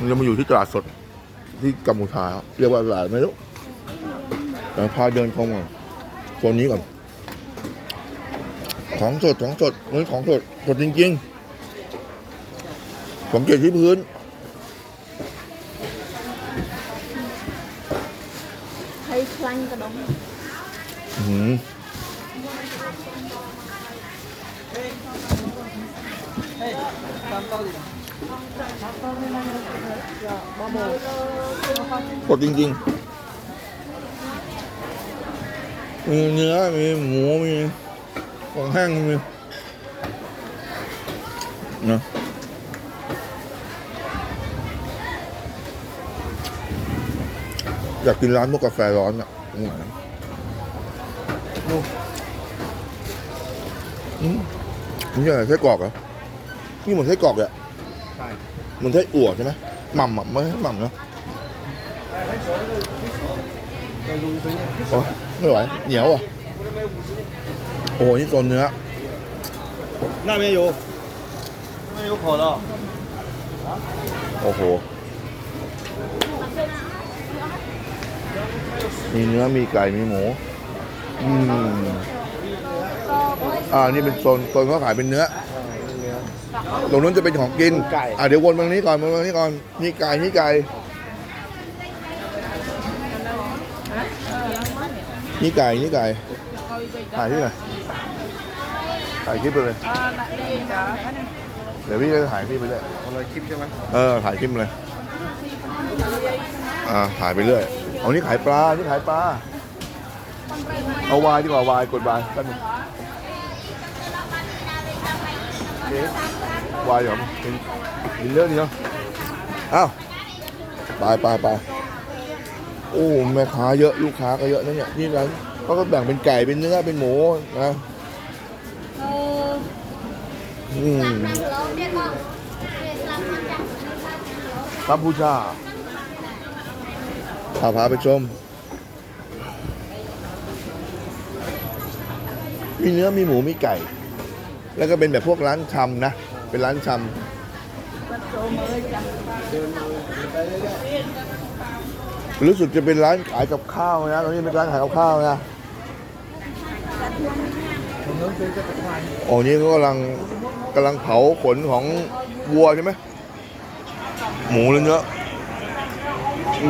มันจะมาอยู่ที่ตลาดสดที่กัมพูชาครับเรียกว่าตลาดไม่รู้แต่พาเดินชมก่อนโซนนี้ก่อน ของสดของสดนี่ของสดสดจริงๆผมเก็บที่พื้น thấy xanh cái đống อื้อหือ สดจริงๆ มีเนื้อ มีหมู มีของแห้งมีนะอยากกินร้านพวกกาแฟร้อนอะตรงไหนอืมนี่อะไรไส้กรอกเหรอนี่เหมือนไส้กรอกเลยอะใช่ เหมือนไส้อั่วใช่ไหมหม่ำอ่ะไม่ใช่หม่ำนะโอ้ยไม่ไหวเหนียวอ่ะ โอ้โหนี่โซนเนื้อ 那边有，那边有烤的， โอ้โห มีเนื้อ มีไก่ มีหมู อืม อ่า นี่เป็นโซนโซนเขาขายเป็นเนื้อ ตรงนู้นจะเป็นของกินอ่าเดี๋ยววนมาตรงนี้ก่อนวนมาตรงนี้ก่อน นี่ไก่ นี่ไก่ นี่ไก่ นี่ไก่ถ่ายที่ไหนถ่ายคลิปไปเลย เดี๋ยวพี่จะถ่ายคลิปไปเลยคนละคลิปใช่ไหมเออ ถ่ายคลิปเลย อ่า ถ่ายไปเรื่อยเอานี่ขายปลา นี่ขายปลา เอาวายดีกว่าวายกดวายกันงเอ๊ะ วายเหรอเป็นกินเรื่องนี้เนาะอ้าวไปไปไปโอ้แม่ค้าเยอะลูกค้าก็เยอะนะเนี่ยนี่ร้านเขาก็แบ่งเป็นไก่เป็นเนื้อเป็นหมูนะอืมกัมพูชาพาพาไปชม มีเนื้อมีหมูมีไก่ แล้วก็เป็นแบบพวกร้านชำนะ เป็นร้านชำรู้สึกจะเป็นร้านขายกับข้าวนะตอนนี้เป็นร้านขายกับข้าวนะโอ้นี่เขากำลังกำลังเผาขนของวัวใช่ไหมหมูเลยเนื้อ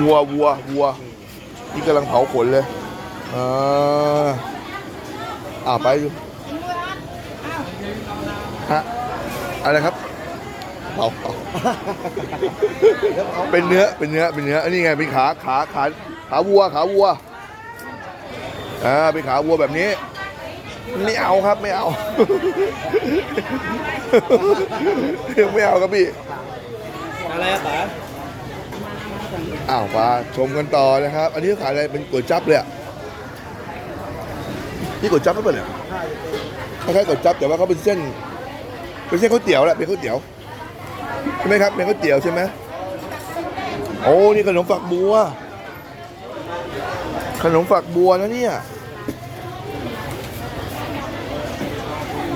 วัววัววัวนี่กำลังเผาขนเลยอ่าอ่าไปดู ฮะอะไรครับเผาเผาเป็นเนื้อเป็นเนื้อเป็นเนื้ออันนี้ไงเป็นขาขาขาขาวัวขาวัวอ่าเป็นขาวัวแบบนี้ ไม่เอาครับไม่เอาไม่เอาครับพี่อะไรอะป๋าอ้าวมาชมกันต่อนะครับ อันนี้เขาขายอะไรเป็นก๋วยจั๊บเลยอะนี่ก๋วยจั๊บไม่เป็นเหรอคล้ายๆก๋วยจั๊บแต่ว่าเขาเป็นเส้น เป็นเส้นก๋วยเตี๋ยวแหละเป็นก๋วยเตี๋ยวใช่ไหมครับเป็นก๋วยเตี๋ยวใช่ไหมโอ้นี่ขนมฝักบัว ขนมฝักบัวนะเนี่ย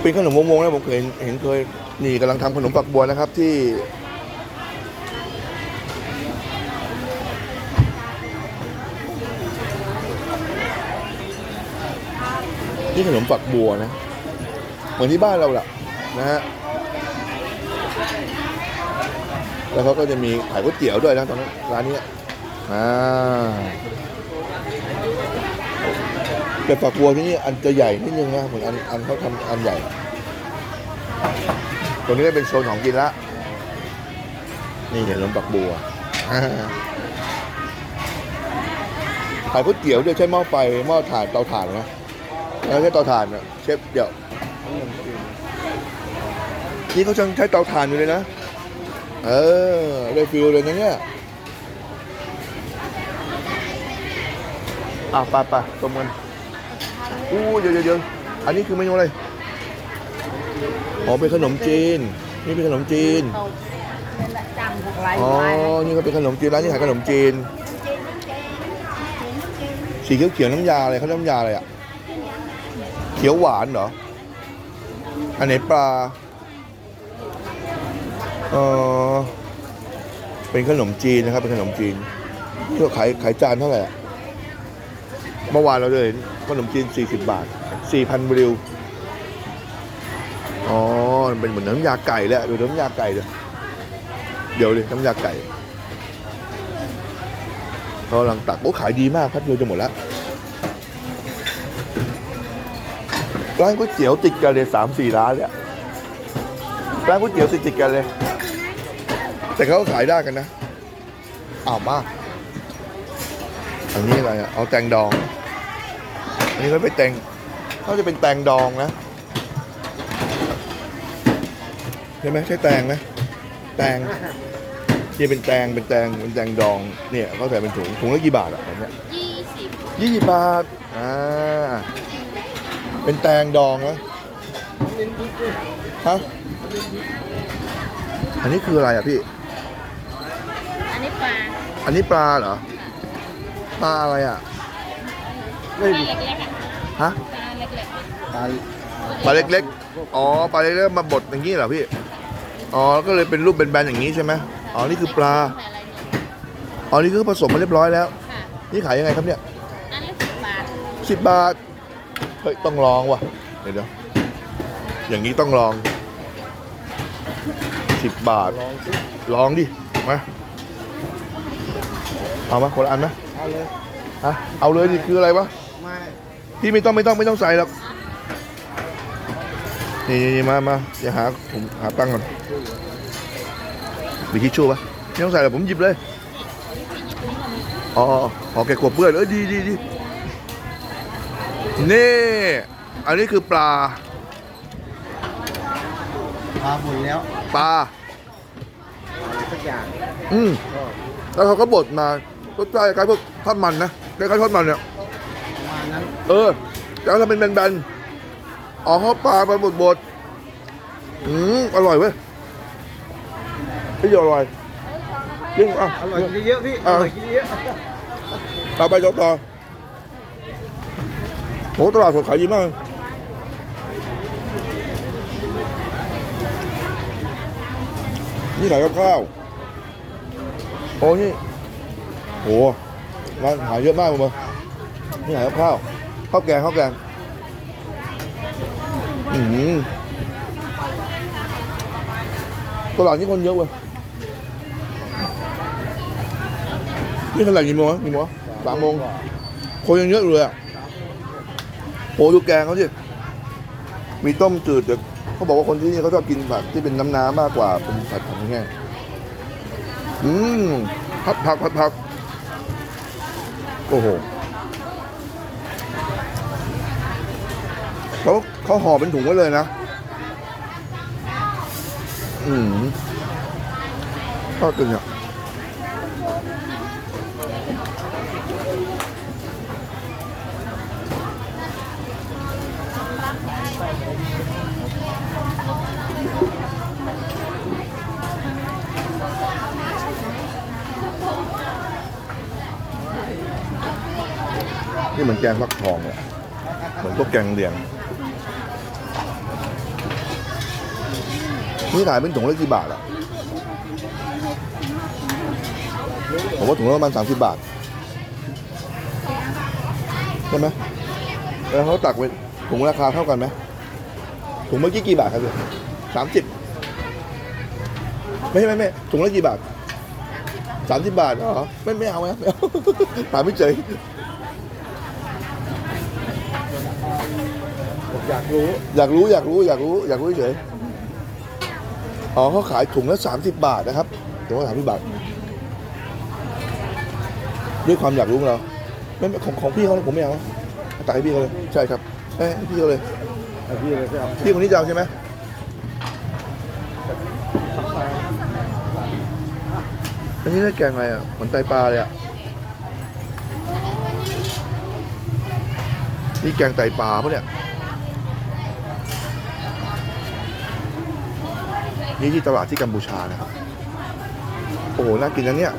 เป็นขนมวงๆนะผมเคยเห็นเห็นเคยนี่กำลังทำขนมฝักบัวนะครับที่นี่ขนมฝักบัวนะ เหมือนที่บ้านเราแหละนะฮะ แล้วเขาก็จะมีขายก๋วยเตี๋ยวด้วยนะตอนนั้นร้านนี้อ่าแต่ฝักบัวที่นี่อันจะใหญ่นิดนึงนะเหมือนอันอันเขาทำอันใหญ่ ตรงนี้ก็เป็นโซนของกินละ นี่ขนมฝักบัวอ่ขายก๋วยเตี๋ยวด้วยใช้หม้อไฟหม้อถ่านเตาถ่านนะแล้วใช้เตาถ่านอะเชฟเดี๋ยวนี่เขายังใช้เตาถ่านอยู่เลยนะ เออ ได้ฟิลเลยนะเนี่ยอะไปไปชมกันอู้เดี๋ยเยวเดี๋ยวอันนี้คือเมนูอะไรอ๋อเป็นขนมจีน นี่เป็นขนมจีน chằm hoặc lại อ๋อ นี่ก็เป็นขนมจีนร้านนี้ขายขนมจีน สีเขียวเขียวน้ำยาอะไรเขาน้ำยาอะไรอะ เขียวหวานเหรอ อันไหนปลา เออเป็นขนมจีนนะครับ เป็นขนมจีนที่เขาขายขายจานเท่าไหร่อะเมื่อวานเราเลยขนมจีน 40 บาท 4,000บริวอ๋อมันเป็นเหมือนน้ำยาไก่แหละดูน้ำยาไก่เลยเดี๋ยวเลยน้ำยาไก่เขากำลังตักโอ้ขายดีมากครับเดียวจะหมดแล้วร้านก๋วยเตี๋ยวติดกันเลยสามสี่ร้านเลยร้านก๋วยเตี๋ยวติดติดกันเลย แต่เขาก็ขายได้กันนะอ้าวมากอันนี้อะไรอะเอาแตงดอง อันนี้ก็เป็นแตงเขาจะเป็นแตงดองนะใช่ไหมใช่แตงไหมแตงนี่เป็นแตงเป็นแตงเป็นแตงดองเนี่ยเขาใส่เป็นถุงถุงละกี่บาทอะแบบเนี้ยยี่สิบยี่สิบบาทอ่าเป็นแตงดองนะฮะอันนี้คืออะไรอะพี่อันนี้ปลา อันนี้ปลาเหรอ ปลาอะไรอะปลาเล็กๆอะฮะ ปลาเล็กตาปลาเล็กๆ อ๋อ ปลาเล็กๆ มาบดอย่างนี้เหรอพี่ อ๋อ ก็เลยเป็นรูปเป็นแบนๆอย่างนี้ใช่ไหมอ๋อๆนี่คือปลาใส่อะไรเนี่ยอ๋อ นี่คือผสมมาเรียบร้อยแล้วค่ะนี่ขายยังไงครับเนี่ยอันละสิบบาทสิบบาท เฮ้ย ต้องลองว่ะ เดี๋ยวเดี๋ยวอย่างนี้ต้องลองสิบบาท ลองสิลองดิ มา เอามาคนละอันนะเอาเลยฮะเอาเลยดิคืออะไรวะไม่พี่ไม่ต้องไม่ต้องไม่ต้องใส่หรอกนี่นี่นี่มามาอย่าหาผมหาตังค์ก่อนมีทิชชู่ปะไม่ต้องใส่หรอกผมหยิบเลยอ๋ออ๋ออ๋อแกกลัวเปื้อนเอ้ยดีดีดีนี่อันนี้คือปลาพาหมดแล้วปลาอะไรสักอย่างอืมก็แล้วเขาก็บดมา รสชาติคล้ายๆพวกทอดมันนะคล้ายๆทอดมันเนี่ยประมาณนั้นเออแต่เขาทำเป็นแบนๆอ๋อเขาปลาไปบดบดๆอืมอร่อยเว้ยพี่อร่อยจริงอะอร่อยกินเยอะๆพี่ออ่าร่อยกินเยอะต่อไปต่อต่อโหตลาดสดขายดีมากเลยนี่ขายกับข้าวโอ้นี่ โหร้านขายเยอะมากเลยมึงนี่ขายข้าวข้าวแกงข้าวแกงอืมตลาดนี้คนเยอะเว้ยนี่ขนาดกี่โมงกี่โมงสามโมงคนยังเยอะอยู่เลยอะโหดูแกงเขาสิมีต้มจืดแต่เขาบอกว่าคนที่นี่เขาชอบกินผัดที่เป็นน้ำน้ำมากกว่าเป็นผัดผักแห้งอืมผัดผักผัดผัก โอ้โหเขาเขาห่อเป็นถุงไว้เลยนะ อืมทอดกันเนี่ย นี่เหมือนแกงฟักทองเลยเหมือนพวกแกงเลียง นี่ขายเป็นถุงละกี่บาทอะผมว่าถุงละประมาณสามสิบบาทใช่ไหมแล้วเขาตักเป็นถุงราคาเท่ากันไหมถุงเมื่อกี้กี่บาทครับพี่สามสิบไม่ไม่ไม่ถุงละกี่บาทสามสิบบาทเหรอไม่ไม่เอาไหมไม่เอาถามไม่เฉย ผม อยากรู้อยากรู้อยากรู้อยากรู้อยากรู้เฉยอ๋อเขาขายถุงละสามสิบบาทนะครับถุงละสามสิบบาทด้วยความอยากรู้ของเราไม่ไม่ของของพี่เขาผมไม่เอาเอาตักให้พี่เขาเลยใช่ครับเอ้ยให้พี่เขาเลยเอาพี่เลยก็เอาพี่คนนี้จะเอาใช่ไหมอันนี้ได้แกงอะไรอะเหมือนไตปลาเลยอะนี่แกงไตปลาปะเนี่ย นี่ที่ตลาดที่กัมพูชานะครับ โอ้โห น่ากินนะเนี่ย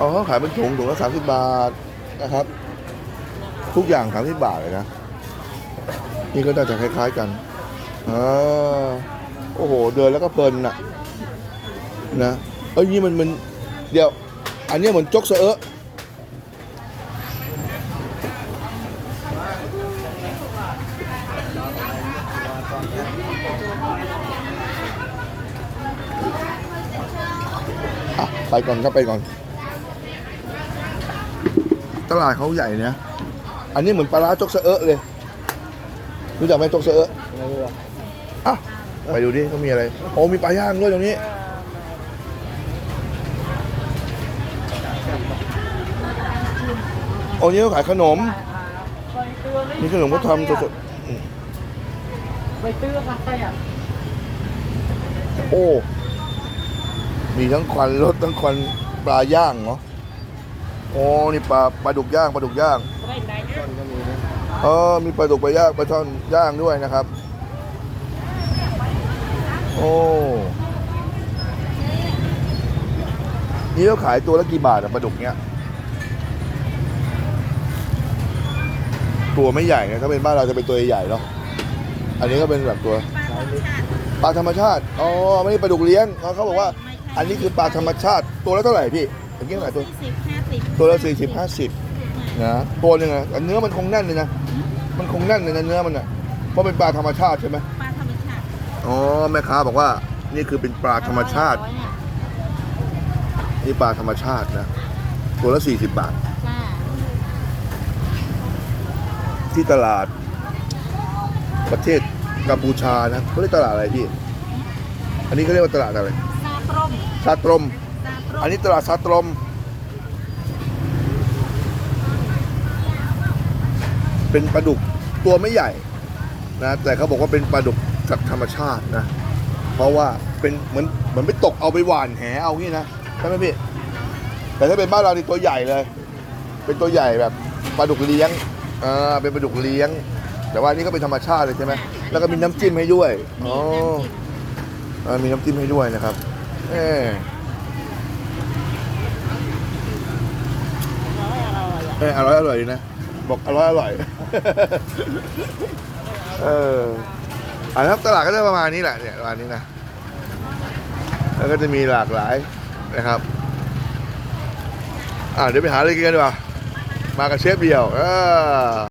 อ๋อ ขายเป็นถุงถุงละสามสิบบาทนะครับ ทุกอย่างสามสิบบาทเลยนะ นี่ก็น่าจะคล้าย ๆกันอ่าโอ้โห เดินแล้วก็เพลินน่ะนะ เอ้ยนี่มันมันเดี๋ยว อันเนี้ยเหมือนจกเสอะเอะอะไปก่อนครับไปก่อน ตลาดเขาใหญ่นะอันนี้เหมือนปลาร้าจกเสอะเอะเลย รู้จักไหมจกเสอะเอะไม่รู้อะอะไปดูดิเขามีอะไร โอ้มีปลาย่างด้วยตรงนี้ อ้นี่เขาขายขนม มีขนมก็ทำสดๆอืมไปตื้อค่ะใครอะโอ้ มีทั้งควันรถทั้งควันปลาย่างเนาะโอ้นี่ปลาปลาดุกย่างปลาดุกย่างไม่ได้นะต้นก็มีนะเออมีปลาดุกปลาย่างปลาช่อนย่างด้วยนะครับ โอ้นี่เราขายตัวละกี่บาทอะปลาดุกเนี้ย ตัวไม่ใหญ่นะถ้าเป็นบ้านเราจะเป็นตัวใหญ่ๆเนาะอันนี้ก็เป็นแบบตัวปลาธรรมชาติปลาธรรมชาติอ๋อไม่ใช่ปลาดุกเลี้ยงเขาเขาบอกว่า อันนี้คือปลาธรรมชาติ ตัวละเท่าไหร่พี่เมื่อกี้เท่าไหร่ตัวสี่สิบห้าสิบตัวละสี่สิบห้าสิบนะตัวหนึ่งอะแต่เนื้อมันคงแน่นเลยนะมันคงแน่นเลยนะเนื้อมันอะเพราะเป็นปลาธรรมชาติใช่ไหมปลาธรรมชาติอ๋อแม่ค้าบอกว่านี่คือเป็นปลาธรรมชาติร้อยเนี่ยนี่ปลาธรรมชาตินะตัวละสี่สิบบาท ค่ะ ที่ตลาด ประเทศกัมพูชานะเขาเรียกตลาดอะไรพี่ อันนี้เขาเรียกว่าตลาดอะไร ซาตรมซาตรม ซาตรมอันนี้ตลาดซาตรม เป็นปลาดุกตัวไม่ใหญ่นะแต่เขาบอกว่าเป็นปลาดุกจากธรรมชาตินะ เพราะว่าเป็นเหมือนเหมือนไปตกเอาไปหว่านแหเอางี้นะใช่ไหมพี่แต่ถ้าเป็นบ้านเรานี่ตัวใหญ่เลย เป็นตัวใหญ่แบบปลาดุกเลี้ยง อ่าเป็นปลาดุกเลี้ยง แต่ว่าอันนี่ก็เป็นธรรมชาติเลยใช่ไหมแล้วก็มีน้ำจิ้มให้ด้วยอ๋ออ่ามีน้ำจิ้มให้ด้วยนะครับเออเอออร่อยอร่อยดีนะบอกอร่อยอร่อย เอออ่าครับตลาดก็จะประมาณนี้แหละเนี่ยประมาณนี้นะแล้วก็จะมีหลากหลายนะครับ อ่าเดี๋ยวไปหาอะไรกินกันดีกว่า มากับเชฟเดียวเออ